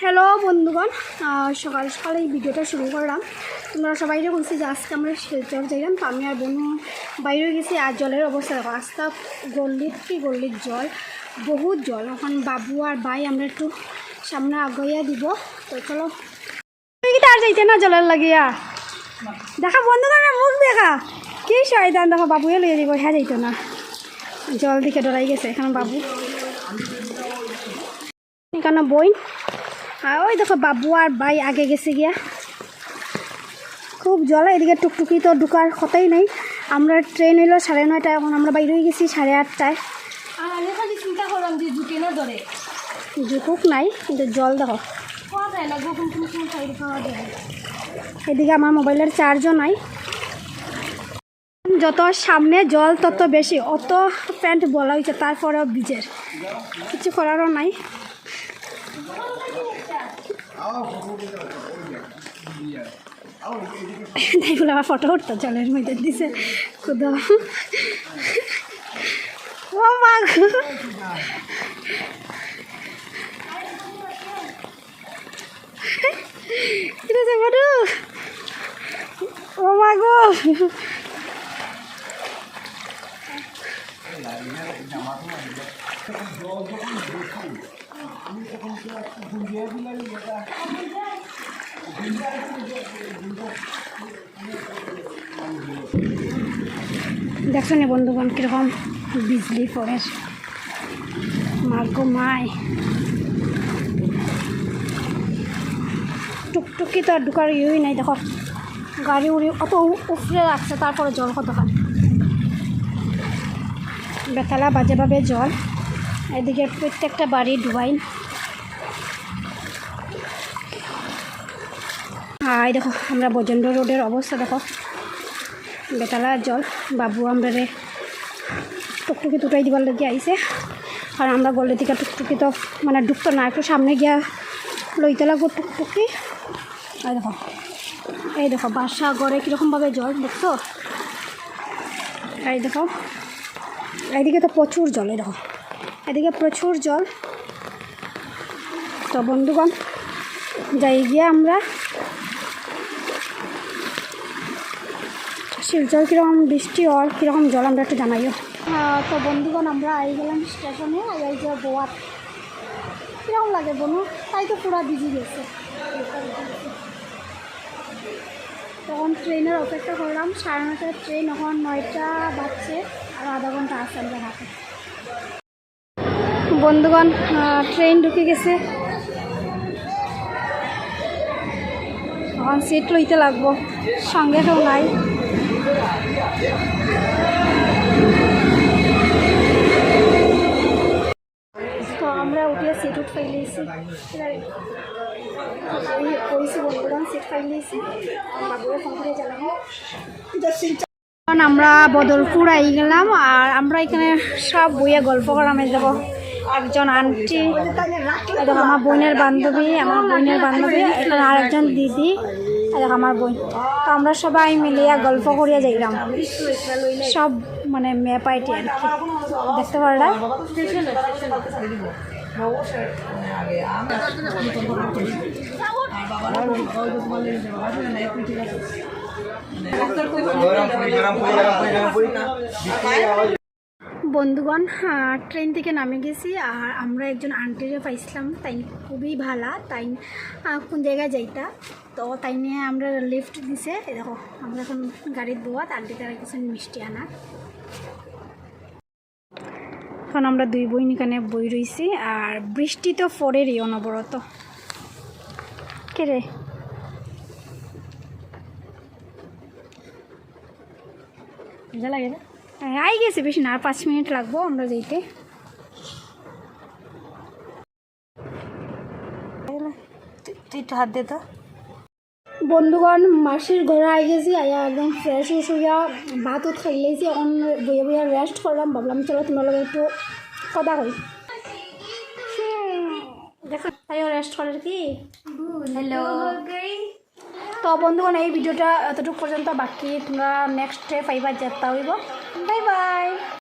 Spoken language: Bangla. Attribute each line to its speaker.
Speaker 1: হ্যালো বন্ধুগণ। সকাল সকাল এই ভিডিওটা শুরু করলাম। তোমরা সবাই বলছি যে আজকে আমরা শিলচর যাইলাম, তো আমি আর বোন বাইরে গেছি। আর জলের অবস্থা দেখো রাস্তা গল্লিত কি গল্লির জল, বহুত জল। এখন বাবু আর ভাই আমরা একটু সামনে আগাইয়া দিব। তো চলো। কি যাইতে না জলের লাগিয়া? দেখা বন্ধু করে মুখ দেখা। কি শয়তান, দেখো, বাবুয়ে লিয়ে দিব হ্যাঁ যাইতো না। জল দিকে ডরাই গেছে এখন বাবু। এখানে বই আর ওই দেখো বাবু আর ভাই আগে গেছে গিয়া। খুব জল এদিকে টুকটুকি তো ঢুকার কথাই নেই। আমরা ট্রেন হইল সাড়ে নয়টায় এখন আমরা বাইরে হয়ে গেছি সাড়ে আটটায়।
Speaker 2: আর আমি খালি চিন্তা করলাম যে না ধরে।
Speaker 1: নাই কিন্তু জল দেখো। এদিকে আমার মোবাইলের চার্জও নাই। যত সামনে জল তত বেশি অত প্যান্ট বলা হয়েছে তারপরেও বীজের কিছু করারও নাই। দেখলে আমার ফটো উঠতো, জলের মধ্যে দিছে খুদা ও মা গো। এটা যে বড়। ও দেখছ নি বন্ধুগণ কীরকম বিজলি পড়ে। মাগো মায় টুকটুকি তো আর ঢুকার ইয়েই নাই, দেখো। গাড়ি উড়ি অত উ- উপরে রাখছে তারপরে জল কত খান বেতালা বাজে ভাবে জল। এদিকে প্রত্যেকটা বাড়ি ডুবাই। আর দেখো, আমরা বজেন্দ্র রোডের অবস্থা, দেখো। বেতালা জল, বাবু আমরা রে টুকটুকি দুটাই দিবার লেগে আইছে। আর আমরা গলে দিকে টুকটুকি তো মানে ঢুকতো না, একটু সামনে গিয়া লইতে লাগবো টুকটুকি। এই দেখো এই দেখো, বাসা গড়ে কীরকমভাবে জল, দেখছ? এই দেখো, এইদিকে তো প্রচুর জল, এই দেখো। এদিকে প্রচুর জল। তো বন্ধুগণ, যাই গিয়ে আমরা শিলচর কীরকম, বৃষ্টি আর কীরকম জল আমরা একটু জানাইও। তো বন্ধুগণ, আমরা আই গেলাম স্টেশনে আর এই যে গোয়াত কীরকম লাগে বনু? তাই তো পুরা ভিজি গেছে। তখন ট্রেনের অপেক্ষা করলাম, সাড়ে নটার ট্রেন এখন নয়টা বাজছে, আর আধা ঘণ্টা আসছে আমরা হাতে বন্ধুগণ ট্রেন ঢুকে গেছে। এখন সিট লইতে লাগবো, সঙ্গে কেউ নাই। তো আমরা উঠ সিট করে জানাব আমরা বদলপুর আই গেলাম, আর আমরা এখানে সব বইয়ে গল্প করামে যাব। একজন আন্টি আমার বোনের বান্ধবী আমার বোনের বান্ধবী আর একজন দিদি আমার বোন তো আমরা সবাই মিলিয়া গল্প করিয়া যাইলাম সব মানে মেয়ে পাইটি আর কি দেখতে পারলা বন্ধুগণ ট্রেন থেকে নামে গেছি। আর আমরা একজন আন্টিরে পাইছিলাম। তাই খুবই ভালা। তাই কোন জায়গায় যাইতা? তো তাই নিয়ে আমরা লিফট দিছে দেখো, আমরা এখন গাড়ির দোয়াত আন্টি তারা কিছু মিষ্টি আনা। এখন আমরা দুই বই এখানে বই রইছি। আর বৃষ্টি তো পড়েরই অনবরত। কে রে?
Speaker 2: লাগে না?
Speaker 1: আই গেছে বেশি না আর পাঁচ মিনিট লাগবো আমরা যেতে।
Speaker 2: তুই একটু হাত দে তো।
Speaker 1: বন্ধুগণ মাসির ঘরে আই গেছি আয়া একদম ফ্রেশ হয়ে শুয়া ভাত উত খাই লাইছি এখন বইয়া বইয়া রেস্ট করলাম ভাবলাম চলো তোমার লগে একটু কথা কই। দেখো তাইও রেস্ট করার কি?
Speaker 2: হ্যালো
Speaker 1: তো বন্ধুগণ এই ভিডিওটা এতটুকু পর্যন্ত বাকি তোমরা নেক্সট ডে ফাইবার যেতে হইব। Bye bye